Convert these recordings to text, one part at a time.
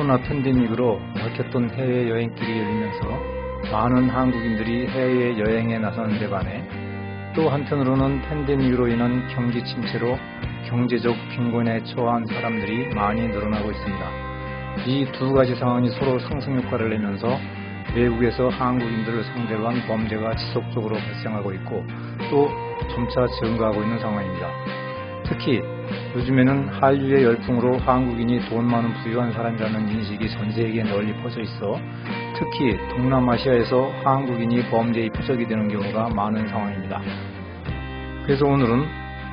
코로나 팬데믹으로 막혔던 해외 여행길이 열리면서 많은 한국인들이 해외 여행에 나서는 데 반해 또 한편으로는 팬데믹으로 인한 경기 침체로 경제적 빈곤에 처한 사람들이 많이 늘어나고 있습니다. 이 두 가지 상황이 서로 상승 효과를 내면서 외국에서 한국인들을 상대로 한 범죄가 지속적으로 발생하고 있고 또 점차 증가하고 있는 상황입니다. 특히 요즘에는 한류의 열풍으로 한국인이 돈 많은 부유한 사람이라는 인식이 전 세계에 널리 퍼져 있어 특히 동남아시아에서 한국인이 범죄의 표적이 되는 경우가 많은 상황입니다. 그래서 오늘은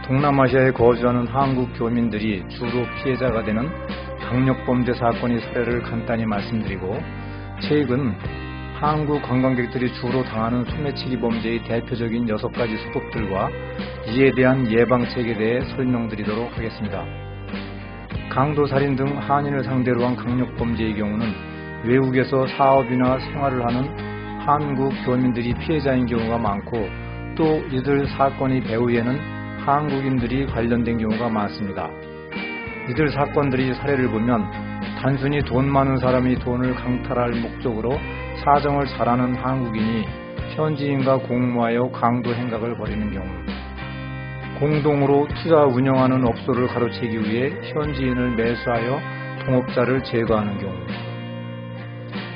동남아시아에 거주하는 한국 교민들이 주로 피해자가 되는 강력범죄 사건의 사례를 간단히 말씀드리고 최근 한국 관광객들이 주로 당하는 소매치기 범죄의 대표적인 6가지 수법들과 이에 대한 예방책에 대해 설명드리도록 하겠습니다. 강도살인 등 한인을 상대로 한 강력범죄의 경우는 외국에서 사업이나 생활을 하는 한국 교민들이 피해자인 경우가 많고 또 이들 사건의 배후에는 한국인들이 관련된 경우가 많습니다. 이들 사건들이 사례를 보면 단순히 돈 많은 사람이 돈을 강탈할 목적으로 사정을 잘하는 한국인이 현지인과 공모하여 강도 행각을 벌이는 경우 공동으로 투자 운영하는 업소를 가로채기 위해 현지인을 매수하여 동업자를 제거하는 경우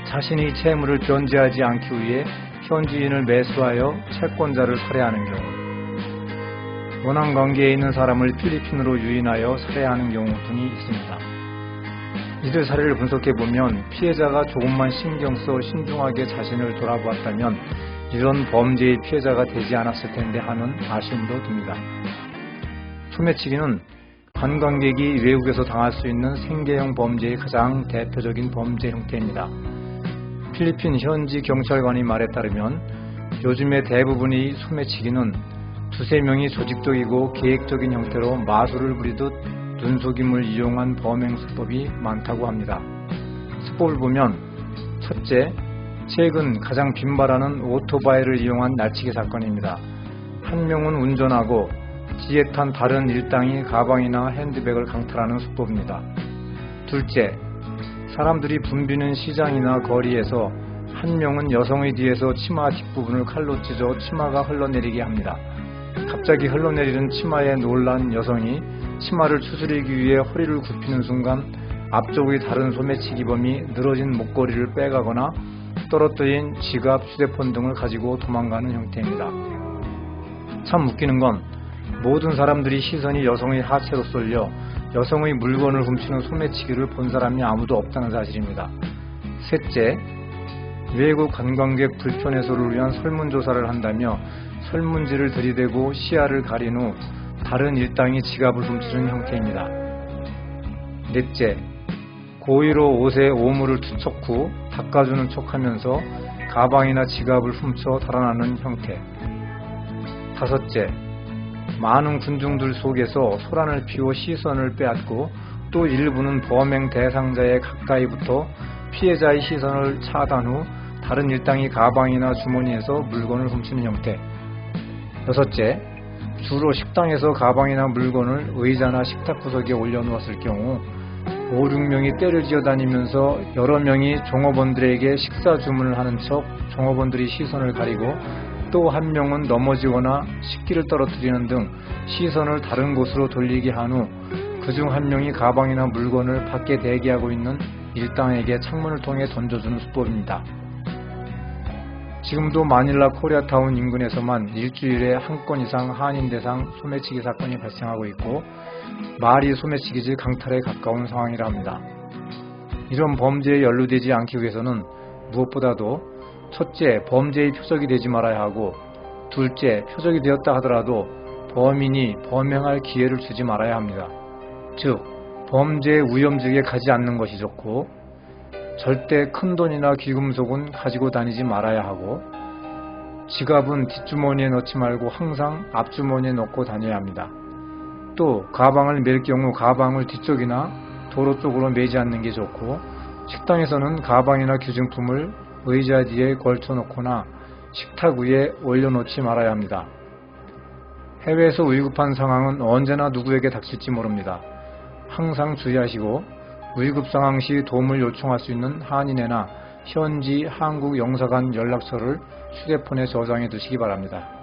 자신이 채무를 변제하지 않기 위해 현지인을 매수하여 채권자를 살해하는 경우 원한 관계에 있는 사람을 필리핀으로 유인하여 살해하는 경우 등이 있습니다. 이들 사례를 분석해보면 피해자가 조금만 신경 써 신중하게 자신을 돌아보았다면 이런 범죄의 피해자가 되지 않았을 텐데 하는 아쉬움도 듭니다. 소매치기는 관광객이 외국에서 당할 수 있는 생계형 범죄의 가장 대표적인 범죄 형태입니다. 필리핀 현지 경찰관의 말에 따르면 요즘의 대부분의 소매치기는 두세 명이 조직적이고 계획적인 형태로 마술을 부리듯 눈속임을 이용한 범행 수법이 많다고 합니다. 수법을 보면 첫째, 최근 가장 빈발하는 오토바이를 이용한 날치기 사건입니다. 한 명은 운전하고 지에 탄 다른 일당이 가방이나 핸드백을 강탈하는 수법입니다. 둘째, 사람들이 붐비는 시장이나 거리에서 한 명은 여성의 뒤에서 치마 뒷부분을 칼로 찢어 치마가 흘러내리게 합니다. 갑자기 흘러내리는 치마에 놀란 여성이 치마를 추스리기 위해 허리를 굽히는 순간 앞쪽의 다른 소매치기범이 늘어진 목걸이를 빼가거나 떨어뜨린 지갑, 휴대폰 등을 가지고 도망가는 형태입니다. 참 웃기는 건 모든 사람들이 시선이 여성의 하체로 쏠려 여성의 물건을 훔치는 소매치기를 본 사람이 아무도 없다는 사실입니다. 셋째, 외국 관광객 불편 해소를 위한 설문조사를 한다며 설문지를 들이대고 시야를 가린 후 다른 일당이 지갑을 훔치는 형태입니다. 넷째, 고의로 옷에 오물을 투척 후 닦아주는 척하면서 가방이나 지갑을 훔쳐 달아나는 형태. 다섯째, 많은 군중들 속에서 소란을 피워 시선을 빼앗고 또 일부는 범행 대상자의 가까이 붙어 피해자의 시선을 차단 후 다른 일당이 가방이나 주머니에서 물건을 훔치는 형태. 여섯째, 주로 식당에서 가방이나 물건을 의자나 식탁 구석에 올려놓았을 경우 5, 6명이 때를 지어 다니면서 여러 명이 종업원들에게 식사 주문을 하는 척 종업원들이 시선을 가리고 또 한 명은 넘어지거나 식기를 떨어뜨리는 등 시선을 다른 곳으로 돌리게 한 후 그중 한 명이 가방이나 물건을 밖에 대기하고 있는 일당에게 창문을 통해 던져주는 수법입니다. 지금도 마닐라 코리아타운 인근에서만 일주일에 한 건 이상 한인 대상 소매치기 사건이 발생하고 있고 말이 소매치기지 강탈에 가까운 상황이라 합니다. 이런 범죄에 연루되지 않기 위해서는 무엇보다도 첫째, 범죄의 표적이 되지 말아야 하고 둘째, 표적이 되었다 하더라도 범인이 범행할 기회를 주지 말아야 합니다. 즉, 범죄의 위험직에 가지 않는 것이 좋고 절대 큰 돈이나 귀금속은 가지고 다니지 말아야 하고 지갑은 뒷주머니에 넣지 말고 항상 앞주머니에 넣고 다녀야 합니다. 또 가방을 맬 경우 가방을 뒤쪽이나 도로 쪽으로 매지 않는 게 좋고 식당에서는 가방이나 귀중품을 의자 뒤에 걸쳐 놓거나 식탁 위에 올려놓지 말아야 합니다. 해외에서 위급한 상황은 언제나 누구에게 닥칠지 모릅니다. 항상 주의하시고 위급 상황 시 도움을 요청할 수 있는 한인회나 현지 한국 영사관 연락처를 휴대폰에 저장해 두시기 바랍니다.